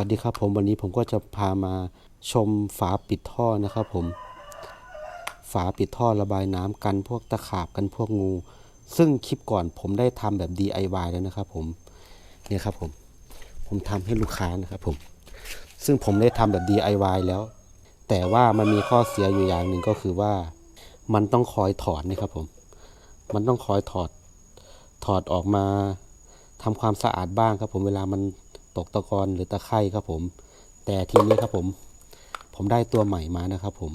วัสดีครับผมวันนี้ผมก็จะพามาชมฝาปิดท่อนะครับผม ฝาปิดท่อระบายน้ำกันพวกตะขาบกันพวกงู ซึ่งคลิปก่อนผมได้ทำแบบ DIY แล้วนะครับผมเนี่ยครับผมผมทำให้ลูกค้านะครับผม ซึ่งผมได้ทำแบบ DIY แล้ว แต่ว่ามันมีข้อเสียอยู่อย่างหนึ่งก็คือว่า มันต้องคอยถอดนะครับผม มันต้องคอยถอดถอดออกมาทำความสะอาดบ้างครับผมเวลามัน ตกตะกอนหรือตะไคร่ครับผม แต่ทีนี้ครับผม ผมได้ตัวใหม่มานะครับผม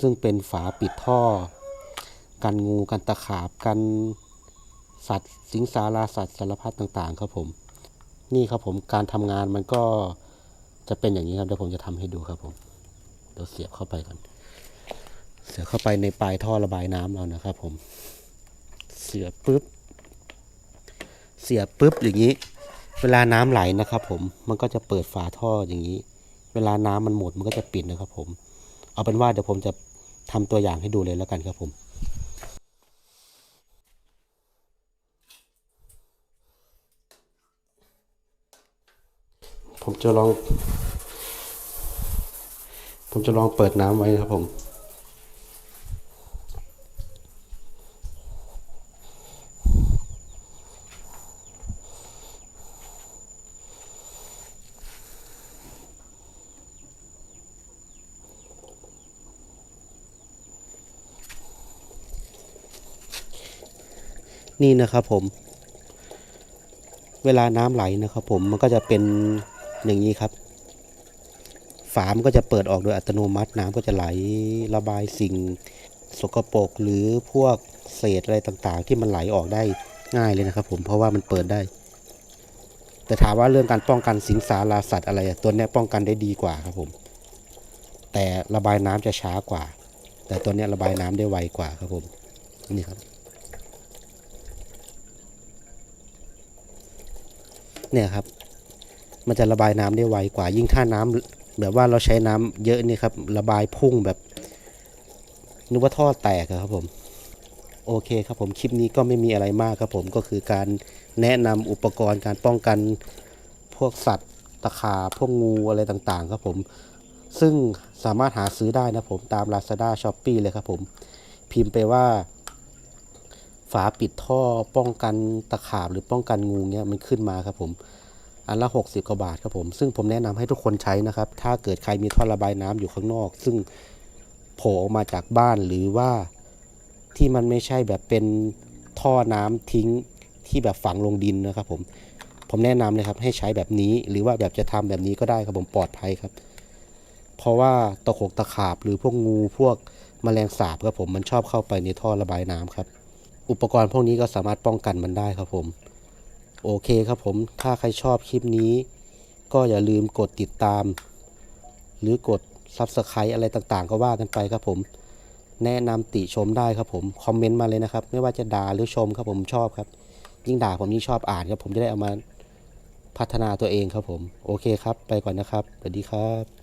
ซึ่งเป็นฝาปิดท่อ กันงูกันตะขาบกันสัตว์สิงสาราสัตว์สารพัดต่างๆ ครับผม นี่ครับผมการทำงานมันก็จะเป็นอย่างนี้ครับเดี๋ยวผมจะทำให้ดูครับผมเดี๋ยวเสียบเข้าไปก่อนเสียบเข้าไปในปลายท่อระบายน้ำเรานะครับ ผม เสียบปุ๊บ เสียบปุ๊บอย่างนี้ เวลาน้ำไหลนะครับผมมันก็จะเปิดฝาท่ออย่างนี้ เวลาน้ำมันหมดมันก็จะปิดนะครับผมเอาเป็นว่าเดี๋ยวผมจะทำตัวอย่างให้ดูเลยแล้วกันครับผมผมจะลอง ผมจะลองเปิดน้ำไว้นะครับผม นี่นะครับผม เวลาน้ำไหลนะครับผมมันก็จะเป็นอย่างนี้ครับ ฝามันก็จะเปิดออกโดยอัตโนมัติน้ำก็จะไหลระบายสิ่งสกปรกหรือพวกเศษอะไรต่างๆ ที่มันไหลออกได้ง่ายเลยนะครับ ผมเพราะว่ามันเปิดได้ แต่ถามว่าเรื่องการป้องกันสิงสาราสัตว์อะไรตัวนี้ป้องกันได้ดีกว่าครับผม แต่ระบายน้ำจะช้ากว่า แต่ตัวนี้ระบายน้ำได้ไวกว่าครับผมนี่ครับ เนี่ยครับ มันจะระบายน้ำได้ไวกว่ายิ่งถ้าน้ำแบบว่าเราใช้น้ำเยอะนี่ครับ ระบายพุ่งแบบนึกว่าท่อแตกอะครับผมโอเคครับผมคลิปนี้ก็ไม่มีอะไรมากครับผมก็คือการแนะนำอุปกรณ์การป้องกันพวกสัตว์ตะขาบพวกงูอะไรต่างๆครับผม ซึ่งสามารถหาซื้อได้นะผมตาม Lazada s h o p e e เลยครับผม พิมพ์ไปว่า ฝาปิดท่อป้องกันตะขาบหรือป้องกันงูเนี่ยมันขึ้นมาครับผมอันละ 60กว่าบาทครับผม ซึ่งผมแนะนำให้ทุกคนใช้นะครับ ถ้าเกิดใครมีท่อระบายน้ำอยู่ข้างนอก ซึ่งโผล่ออกมาจากบ้านหรือว่าที่มันไม่ใช่แบบเป็นท่อน้ำทิ้งที่แบบฝังลงดินนะครับผมผมแนะนำเลยครับให้ใช้แบบนี้ หรือว่าแบบจะทำแบบนี้ก็ได้ครับผมปลอดภัยครับ เพราะว่าตะขกตะขาบหรือพวกงูพวกแมลงสาบครับผมมันชอบเข้าไปในท่อระบายน้ำครับ อุปกรณ์พวกนี้ก็สามารถป้องกันมันได้ครับผม โอเคครับผม ถ้าใครชอบคลิปนี้ ก็อย่าลืมกดติดตาม หรือกด Subscribe อะไรต่างๆ ก็ว่ากันไปครับผม แนะนำติชมได้ครับผม คอมเมนต์มาเลยนะครับ ไม่ว่าจะด่าหรือชมครับผมชอบครับ ยิ่งด่าผมยิ่งชอบอ่านครับผมจะได้เอามาพัฒนาตัวเองครับผม โอเคครับ ไปก่อนนะครับ สวัสดีครับ